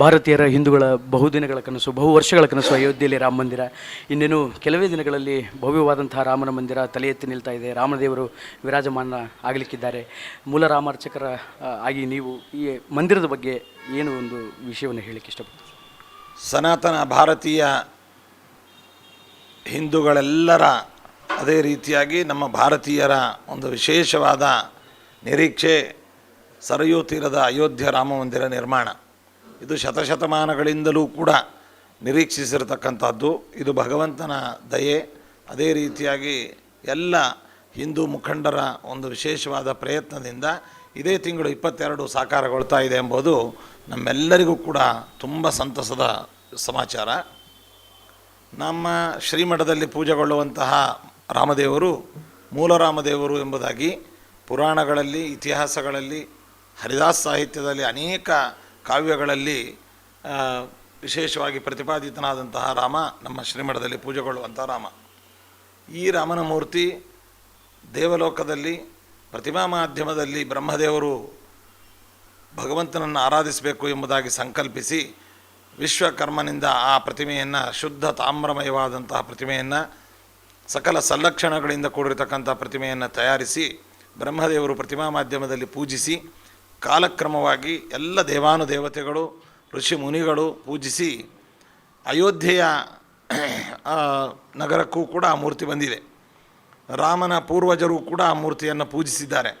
ಭಾರತೀಯರ ಹಿಂದೂಗಳ ಬಹುದಿನಗಳ ಕನಸು, ಬಹು ವರ್ಷಗಳ ಕನಸು ಅಯೋಧ್ಯೆಯಲ್ಲಿ ರಾಮ ಮಂದಿರ. ಇನ್ನೇನು ಕೆಲವೇ ದಿನಗಳಲ್ಲಿ ಭವ್ಯವಾದಂತಹ ರಾಮನ ಮಂದಿರ ತಲೆ ಎತ್ತಿ ನಿಲ್ತಾ ಇದೆ. ರಾಮದೇವರು ವಿರಾಜಮಾನ ಆಗಲಿಕ್ಕಿದ್ದಾರೆ. ಮೂಲ ರಾಮಾರ್ಚಕರ ಆಗಿ ನೀವು ಈ ಮಂದಿರದ ಬಗ್ಗೆ ಏನು ಒಂದು ವಿಷಯವನ್ನು ಹೇಳಕ್ಕೆ ಇಷ್ಟಪಡ್ತೀವಿ ಸನಾತನ ಭಾರತೀಯ ಹಿಂದೂಗಳೆಲ್ಲರ ಅದೇ ರೀತಿಯಾಗಿ ನಮ್ಮ ಭಾರತೀಯರ ಒಂದು ವಿಶೇಷವಾದ ನಿರೀಕ್ಷೆ ಸರಯೂ ತೀರದ ಅಯೋಧ್ಯ ರಾಮ ಮಂದಿರ ನಿರ್ಮಾಣ. ಇದು ಶತಶತಮಾನಗಳಿಂದಲೂ ಕೂಡ ನಿರೀಕ್ಷಿಸಿರತಕ್ಕಂಥದ್ದು. ಇದು ಭಗವಂತನ ದಯೆ. ಅದೇ ರೀತಿಯಾಗಿ ಎಲ್ಲ ಹಿಂದೂ ಮುಖಂಡರ ಒಂದು ವಿಶೇಷವಾದ ಪ್ರಯತ್ನದಿಂದ ಇದೇ ತಿಂಗಳು ಇಪ್ಪತ್ತೆರಡು ಸಾಕಾರಗೊಳ್ತಾ ಇದೆ ಎಂಬುದು ನಮ್ಮೆಲ್ಲರಿಗೂ ಕೂಡ ತುಂಬ ಸಂತಸದ ಸಮಾಚಾರ. ನಮ್ಮ ಶ್ರೀಮಠದಲ್ಲಿ ಪೂಜೆಗೊಳ್ಳುವಂತಹ ರಾಮದೇವರು, ಮೂಲ ರಾಮದೇವರು ಎಂಬುದಾಗಿ ಪುರಾಣಗಳಲ್ಲಿ, ಇತಿಹಾಸಗಳಲ್ಲಿ, ಹರಿದಾಸ್ ಸಾಹಿತ್ಯದಲ್ಲಿ ಅನೇಕ ಕಾವ್ಯಗಳಲ್ಲಿ ವಿಶೇಷವಾಗಿ ಪ್ರತಿಪಾದಿತನಾದಂತಹ ರಾಮ, ನಮ್ಮ ಶ್ರೀಮಠದಲ್ಲಿ ಪೂಜೆಗೊಳ್ಳುವಂಥ ರಾಮ. ಈ ರಾಮನ ಮೂರ್ತಿ ದೇವಲೋಕದಲ್ಲಿ, ಪ್ರತಿಮಾ ಮಾಧ್ಯಮದಲ್ಲಿ ಬ್ರಹ್ಮದೇವರು ಭಗವಂತನನ್ನು ಆರಾಧಿಸಬೇಕು ಎಂಬುದಾಗಿ ಸಂಕಲ್ಪಿಸಿ, ವಿಶ್ವಕರ್ಮನಿಂದ ಆ ಪ್ರತಿಮೆಯನ್ನು, ಶುದ್ಧ ತಾಮ್ರಮಯವಾದಂತಹ ಪ್ರತಿಮೆಯನ್ನು, ಸಕಲ ಸಂಲಕ್ಷಣಗಳಿಂದ ಕೂಡಿರತಕ್ಕಂಥ ಪ್ರತಿಮೆಯನ್ನು ತಯಾರಿಸಿ, ಬ್ರಹ್ಮದೇವರು ಪ್ರತಿಮಾ ಮಾಧ್ಯಮದಲ್ಲಿ ಪೂಜಿಸಿ ಕಾಲಕ್ರಮವಾಗಿ ಎಲ್ಲ ದೇವಾನುದೇವತೆಗಳು, ಋಷಿ ಮುನಿಗಳು ಪೂಜಿಸಿ ಅಯೋಧ್ಯೆಯ ನಗರಕ್ಕೂ ಕೂಡ ಆ ಮೂರ್ತಿ ಬಂದಿದೆ. ರಾಮನ ಪೂರ್ವಜರು ಕೂಡ ಆ ಮೂರ್ತಿಯನ್ನು ಪೂಜಿಸಿದ್ದಾರೆ.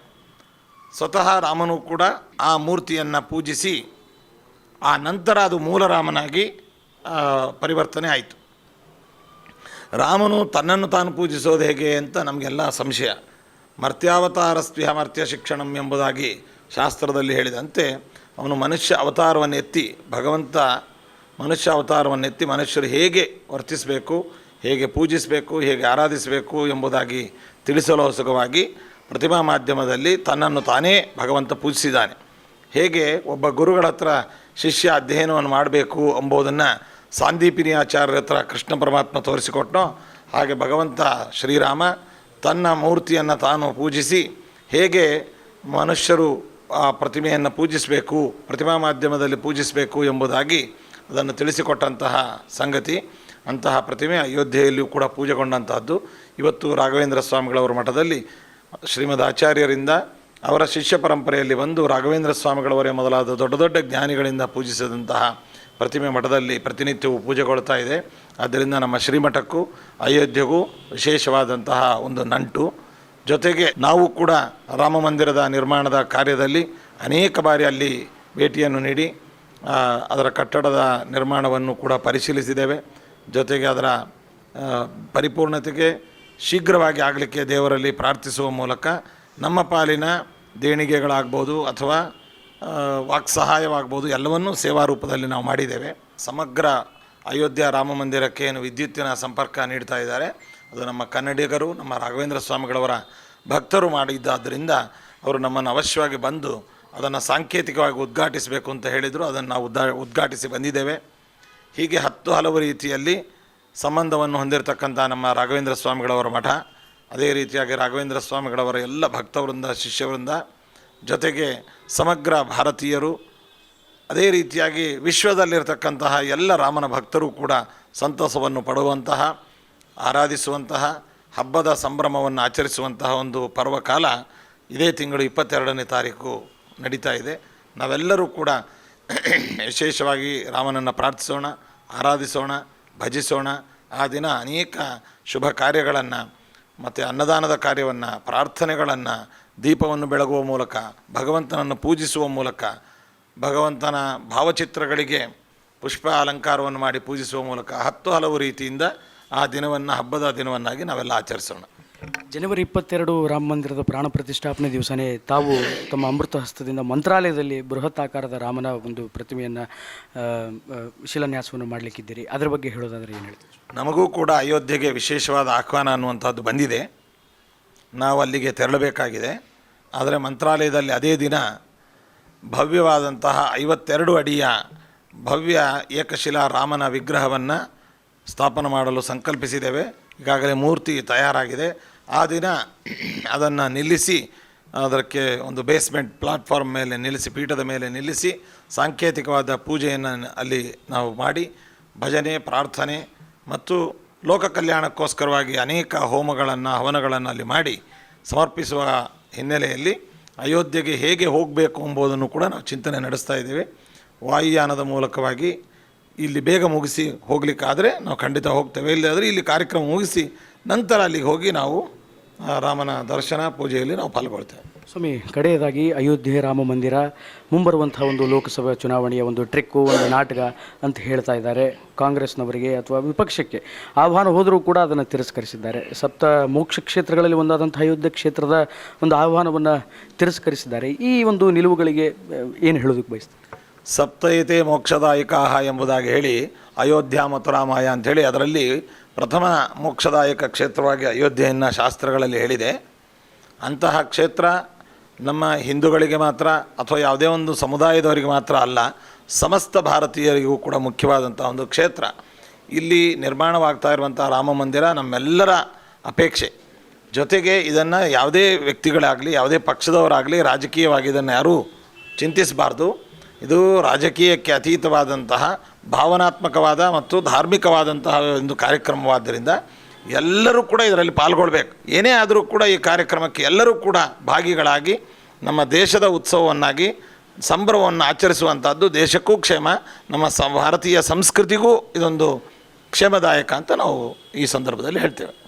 ಸ್ವತಃ ರಾಮನು ಕೂಡ ಆ ಮೂರ್ತಿಯನ್ನು ಪೂಜಿಸಿ ಆ ನಂತರ ಅದು ಮೂಲ ರಾಮನಾಗಿ ಪರಿವರ್ತನೆ ಆಯಿತು. ರಾಮನು ತನ್ನನ್ನು ತಾನು ಪೂಜಿಸೋದು ಹೇಗೆ ಅಂತ ನಮಗೆಲ್ಲ ಸಂಶಯ. ಮರ್ತ್ಯಾವತಾರಸ್ತ್ಯ ಮರ್ತ್ಯ ಶಿಕ್ಷಣಂ ಎಂಬುದಾಗಿ ಶಾಸ್ತ್ರದಲ್ಲಿ ಹೇಳಿದಂತೆ ಅವನು ಮನುಷ್ಯ ಅವತಾರವನ್ನು ಎತ್ತಿ ಭಗವಂತ ಮನುಷ್ಯ ಅವತಾರವನ್ನು ಎತ್ತಿ ಮನುಷ್ಯರು ಹೇಗೆ ವರ್ತಿಸಬೇಕು, ಹೇಗೆ ಪೂಜಿಸಬೇಕು, ಹೇಗೆ ಆರಾಧಿಸಬೇಕು ಎಂಬುದಾಗಿ ತಿಳಿಸಲು ಹೊಸಕವಾಗಿ ಪ್ರತಿಮಾ ಮಾಧ್ಯಮದಲ್ಲಿ ತನ್ನನ್ನು ತಾನೇ ಭಗವಂತ ಪೂಜಿಸಿದ್ದಾನೆ. ಹೇಗೆ ಒಬ್ಬ ಗುರುಗಳ ಹತ್ರ ಶಿಷ್ಯ ಅಧ್ಯಯನವನ್ನು ಮಾಡಬೇಕು ಎಂಬುದನ್ನು ಸಾಂದೀಪಿನಿ ಆಚಾರ್ಯರ ಹತ್ರ ಕೃಷ್ಣ ಪರಮಾತ್ಮ ತೋರಿಸಿಕೊಟ್ಟನೋ, ಹಾಗೆ ಭಗವಂತ ಶ್ರೀರಾಮ ತನ್ನ ಮೂರ್ತಿಯನ್ನು ತಾನು ಪೂಜಿಸಿ ಹೇಗೆ ಮನುಷ್ಯರು ಆ ಪ್ರತಿಮೆಯನ್ನು ಪೂಜಿಸಬೇಕು, ಪ್ರತಿಮಾ ಮಾಧ್ಯಮದಲ್ಲಿ ಪೂಜಿಸಬೇಕು ಎಂಬುದಾಗಿ ಅದನ್ನು ತಿಳಿಸಿಕೊಟ್ಟಂತಹ ಸಂಗತಿ. ಅಂತಹ ಪ್ರತಿಮೆ ಅಯೋಧ್ಯೆಯಲ್ಲಿಯೂ ಕೂಡ ಪೂಜೆಗೊಂಡಂತಹದ್ದು. ಇವತ್ತು ರಾಘವೇಂದ್ರ ಸ್ವಾಮಿಗಳವರ ಮಠದಲ್ಲಿ ಶ್ರೀಮದ್ ಆಚಾರ್ಯರಿಂದ ಅವರ ಶಿಷ್ಯ ಪರಂಪರೆಯಲ್ಲಿ ಬಂದು ರಾಘವೇಂದ್ರ ಸ್ವಾಮಿಗಳವರೇ ಮೊದಲಾದ ದೊಡ್ಡ ದೊಡ್ಡ ಜ್ಞಾನಿಗಳಿಂದ ಪೂಜಿಸಿದಂತಹ ಪ್ರತಿಮೆ ಮಠದಲ್ಲಿ ಪ್ರತಿನಿತ್ಯವೂ ಪೂಜೆಗೊಳ್ತಾ ಇದೆ. ಆದ್ದರಿಂದ ನಮ್ಮ ಶ್ರೀಮಠಕ್ಕೂ, ಅಯೋಧ್ಯೆಗೂ ವಿಶೇಷವಾದಂತಹ ಒಂದು ನಂಟು. ಜೊತೆಗೆ ನಾವು ಕೂಡ ರಾಮ ಮಂದಿರದ ನಿರ್ಮಾಣದ ಕಾರ್ಯದಲ್ಲಿ ಅನೇಕ ಬಾರಿ ಅಲ್ಲಿ ಭೇಟಿಯನ್ನು ನೀಡಿ ಅದರ ಕಟ್ಟಡದ ನಿರ್ಮಾಣವನ್ನು ಕೂಡ ಪರಿಶೀಲಿಸಿದ್ದೇವೆ. ಜೊತೆಗೆ ಅದರ ಪರಿಪೂರ್ಣತೆಗೆ ಶೀಘ್ರವಾಗಿ ಆಗಲಿಕ್ಕೆ ದೇವರಲ್ಲಿ ಪ್ರಾರ್ಥಿಸುವ ಮೂಲಕ ನಮ್ಮ ಪಾಲಿನ ದೇಣಿಗೆಗಳಾಗ್ಬೋದು ಅಥವಾ ವಾಕ್ ಸಹಾಯವಾಗ್ಬೋದು ಎಲ್ಲವನ್ನೂ ಸೇವಾ ರೂಪದಲ್ಲಿ ನಾವು ಮಾಡಿದ್ದೇವೆ. ಸಮಗ್ರ ಅಯೋಧ್ಯ ರಾಮ ಮಂದಿರಕ್ಕೆ ಏನು ವಿದ್ಯುತ್ತಿನ ಸಂಪರ್ಕ ನೀಡ್ತಾ ಇದ್ದಾರೆ. ಅದು ನಮ್ಮ ಕನ್ನಡಿಗರು, ನಮ್ಮ ರಾಘವೇಂದ್ರ ಸ್ವಾಮಿಗಳವರ ಭಕ್ತರು ಮಾಡಿದ್ದಾದ್ದರಿಂದ ಅವರು ನಮ್ಮನ್ನು ಅವಶ್ಯವಾಗಿ ಬಂದು ಅದನ್ನು ಸಾಂಕೇತಿಕವಾಗಿ ಉದ್ಘಾಟಿಸಬೇಕು ಅಂತ ಹೇಳಿದರು. ಅದನ್ನು ನಾವು ಉದ್ಘಾಟಿಸಿ ಬಂದಿದ್ದೇವೆ. ಹೀಗೆ ಹತ್ತು ಹಲವು ರೀತಿಯಲ್ಲಿ ಸಂಬಂಧವನ್ನು ಹೊಂದಿರತಕ್ಕಂಥ ನಮ್ಮ ರಾಘವೇಂದ್ರ ಸ್ವಾಮಿಗಳವರ ಮಠ, ಅದೇ ರೀತಿಯಾಗಿ ರಾಘವೇಂದ್ರ ಸ್ವಾಮಿಗಳವರ ಎಲ್ಲ ಭಕ್ತವೃಂದ, ಶಿಷ್ಯವೃಂದ, ಜೊತೆಗೆ ಸಮಗ್ರ ಭಾರತೀಯರು, ಅದೇ ರೀತಿಯಾಗಿ ವಿಶ್ವದಲ್ಲಿರತಕ್ಕಂತಹ ಎಲ್ಲ ರಾಮನ ಭಕ್ತರು ಕೂಡ ಸಂತಸವನ್ನು ಪಡುವಂತಹ ಆರಾಧಿಸುವಂತಹ, ಹಬ್ಬದ ಸಂಭ್ರಮವನ್ನು ಆಚರಿಸುವಂತಹ ಒಂದು ಪರ್ವಕಾಲ ಇದೇ ತಿಂಗಳು ಇಪ್ಪತ್ತೆರಡನೇ ತಾರೀಕು ನಡೀತಾ ಇದೆ. ನಾವೆಲ್ಲರೂ ಕೂಡ ವಿಶೇಷವಾಗಿ ರಾಮನನ್ನು ಪ್ರಾರ್ಥಿಸೋಣ, ಆರಾಧಿಸೋಣ, ಭಜಿಸೋಣ. ಆ ದಿನ ಅನೇಕ ಶುಭ ಕಾರ್ಯಗಳನ್ನು ಮತ್ತು ಅನ್ನದಾನದ ಕಾರ್ಯವನ್ನು, ಪ್ರಾರ್ಥನೆಗಳನ್ನು, ದೀಪವನ್ನು ಬೆಳಗುವ ಮೂಲಕ, ಭಗವಂತನನ್ನು ಪೂಜಿಸುವ ಮೂಲಕ, ಭಗವಂತನ ಭಾವಚಿತ್ರಗಳಿಗೆ ಪುಷ್ಪ ಅಲಂಕಾರವನ್ನು ಮಾಡಿ ಪೂಜಿಸುವ ಮೂಲಕ ಹತ್ತು ಹಲವು ರೀತಿಯಿಂದ ಆ ದಿನವನ್ನು ಹಬ್ಬದ ದಿನವನ್ನಾಗಿ ನಾವೆಲ್ಲ ಆಚರಿಸೋಣ. ಜನವರಿ ಇಪ್ಪತ್ತೆರಡು ರಾಮ ಮಂದಿರದ ಪ್ರಾಣ ಪ್ರತಿಷ್ಠಾಪನೆ ದಿವಸನೇ ತಾವು ತಮ್ಮ ಅಮೃತ ಹಸ್ತದಿಂದ ಮಂತ್ರಾಲಯದಲ್ಲಿ ಬೃಹತ್ ಆಕಾರದ ರಾಮನ ಒಂದು ಪ್ರತಿಮೆಯನ್ನು ಶಿಲಾನ್ಯಾಸವನ್ನು ಮಾಡಲಿಕ್ಕಿದ್ದೀರಿ. ಅದರ ಬಗ್ಗೆ ಹೇಳೋದಾದರೆ ಏನು ಹೇಳ್ತೀವಿ ನಮಗೂ ಕೂಡ ಅಯೋಧ್ಯೆಗೆ ವಿಶೇಷವಾದ ಆಹ್ವಾನ ಅನ್ನುವಂಥದ್ದು ಬಂದಿದೆ. ನಾವು ಅಲ್ಲಿಗೆ ತೆರಳಬೇಕಾಗಿದೆ. ಆದರೆ ಮಂತ್ರಾಲಯದಲ್ಲಿ ಅದೇ ದಿನ ಭವ್ಯವಾದಂತಹ ಐವತ್ತೆರಡು ಅಡಿಯ ಭವ್ಯ ಏಕಶಿಲಾ ರಾಮನ ವಿಗ್ರಹವನ್ನು ಸ್ಥಾಪನೆ ಮಾಡಲು ಸಂಕಲ್ಪಿಸಿದ್ದೇವೆ. ಈಗಾಗಲೇ ಮೂರ್ತಿ ತಯಾರಾಗಿದೆ. ಆ ದಿನ ಅದನ್ನು ನಿಲ್ಲಿಸಿ, ಅದಕ್ಕೆ ಒಂದು ಬೇಸ್ಮೆಂಟ್ ಪ್ಲಾಟ್ಫಾರ್ಮ್ ಮೇಲೆ ನಿಲ್ಲಿಸಿ, ಪೀಠದ ಮೇಲೆ ನಿಲ್ಲಿಸಿ, ಸಾಂಕೇತಿಕವಾದ ಪೂಜೆಯನ್ನು ಅಲ್ಲಿ ನಾವು ಮಾಡಿ, ಭಜನೆ, ಪ್ರಾರ್ಥನೆ ಮತ್ತು ಲೋಕ ಕಲ್ಯಾಣಕ್ಕೋಸ್ಕರವಾಗಿ ಅನೇಕ ಹೋಮಗಳನ್ನು, ಹವನಗಳನ್ನು ಅಲ್ಲಿ ಮಾಡಿ ಸಮರ್ಪಿಸುವ ಹಿನ್ನೆಲೆಯಲ್ಲಿ ಅಯೋಧ್ಯೆಗೆ ಹೇಗೆ ಹೋಗಬೇಕು ಎಂಬುದನ್ನು ಕೂಡ ನಾವು ಚಿಂತನೆ ನಡೆಸ್ತಾ ಇದ್ದೇವೆ. ವಾಯುಯಾನದ ಮೂಲಕವಾಗಿ ಇಲ್ಲಿ ಬೇಗ ಮುಗಿಸಿ ಹೋಗಲಿಕ್ಕಾದರೆ ನಾವು ಖಂಡಿತ ಹೋಗ್ತೇವೆ. ಇಲ್ಲದಾದರೆ ಇಲ್ಲಿ ಕಾರ್ಯಕ್ರಮ ಮುಗಿಸಿ ನಂತರ ಅಲ್ಲಿಗೆ ಹೋಗಿ ನಾವು ರಾಮನ ದರ್ಶನ ಪೂಜೆಯಲ್ಲಿ ನಾವು ಪಾಲ್ಗೊಳ್ತೇವೆ. ಸ್ವಾಮಿ, ಕಡೆಯದಾಗಿ ಅಯೋಧ್ಯೆ ರಾಮ ಮಂದಿರ ಮುಂಬರುವಂಥ ಒಂದು ಲೋಕಸಭಾ ಚುನಾವಣೆಯ ಒಂದು ಟ್ರಿಕ್ಕು, ಒಂದು ನಾಟಕ ಅಂತ ಹೇಳ್ತಾ ಇದ್ದಾರೆ ಕಾಂಗ್ರೆಸ್ನವರಿಗೆ ಅಥವಾ ವಿಪಕ್ಷಕ್ಕೆ. ಆಹ್ವಾನ ಹೋದರೂ ಕೂಡ ಅದನ್ನು ತಿರಸ್ಕರಿಸಿದ್ದಾರೆ. ಸಪ್ತ ಮೋಕ್ಷ ಕ್ಷೇತ್ರಗಳಲ್ಲಿ ಒಂದಾದಂಥ ಅಯೋಧ್ಯೆ ಕ್ಷೇತ್ರದ ಒಂದು ಆಹ್ವಾನವನ್ನು ತಿರಸ್ಕರಿಸಿದ್ದಾರೆ. ಈ ಒಂದು ನಿಲುವುಗಳಿಗೆ ಏನು ಹೇಳೋದಕ್ಕೆ ಬಯಸ್ತಾರೆ? ಸಪ್ತೈತೆ ಮೋಕ್ಷದಾಯಕಾಹ ಎಂಬುದಾಗಿ ಹೇಳಿ ಅಯೋಧ್ಯ ಮತ್ತು ರಾಮಾಯ ಅಂಥೇಳಿ ಅದರಲ್ಲಿ ಪ್ರಥಮ ಮೋಕ್ಷದಾಯಕ ಕ್ಷೇತ್ರವಾಗಿ ಅಯೋಧ್ಯೆಯನ್ನು ಶಾಸ್ತ್ರಗಳಲ್ಲಿ ಹೇಳಿದೆ. ಅಂತಹ ಕ್ಷೇತ್ರ ನಮ್ಮ ಹಿಂದೂಗಳಿಗೆ ಮಾತ್ರ ಅಥವಾ ಯಾವುದೇ ಒಂದು ಸಮುದಾಯದವರಿಗೆ ಮಾತ್ರ ಅಲ್ಲ, ಸಮಸ್ತ ಭಾರತೀಯರಿಗೂ ಕೂಡ ಮುಖ್ಯವಾದಂಥ ಒಂದು ಕ್ಷೇತ್ರ. ಇಲ್ಲಿ ನಿರ್ಮಾಣವಾಗ್ತಾ ಇರುವಂಥ ರಾಮ ಮಂದಿರ ನಮ್ಮೆಲ್ಲರ ಅಪೇಕ್ಷೆ. ಜೊತೆಗೆ ಇದನ್ನು ಯಾವುದೇ ವ್ಯಕ್ತಿಗಳಾಗಲಿ, ಯಾವುದೇ ಪಕ್ಷದವರಾಗಲಿ ರಾಜಕೀಯವಾಗಿ ಇದನ್ನು ಯಾರೂ ಚಿಂತಿಸಬಾರ್ದು. ಇದು ರಾಜಕೀಯಕ್ಕೆ ಅತೀತವಾದಂತಹ ಭಾವನಾತ್ಮಕವಾದ ಮತ್ತು ಧಾರ್ಮಿಕವಾದಂತಹ ಒಂದು ಕಾರ್ಯಕ್ರಮವಾದ್ದರಿಂದ ಎಲ್ಲರೂ ಕೂಡ ಇದರಲ್ಲಿ ಪಾಲ್ಗೊಳ್ಬೇಕು. ಏನೇ ಆದರೂ ಕೂಡ ಈ ಕಾರ್ಯಕ್ರಮಕ್ಕೆ ಎಲ್ಲರೂ ಕೂಡ ಭಾಗಿಗಳಾಗಿ ನಮ್ಮ ದೇಶದ ಉತ್ಸವವನ್ನಾಗಿ, ಸಂಭ್ರಮವನ್ನು ಆಚರಿಸುವಂಥದ್ದು ದೇಶಕ್ಕೂ ಕ್ಷೇಮ, ನಮ್ಮ ಸ, ಭಾರತೀಯ ಸಂಸ್ಕೃತಿಗೂ ಇದೊಂದು ಕ್ಷೇಮದಾಯಕ ಅಂತ ನಾವು ಈ ಸಂದರ್ಭದಲ್ಲಿ ಹೇಳ್ತೇವೆ.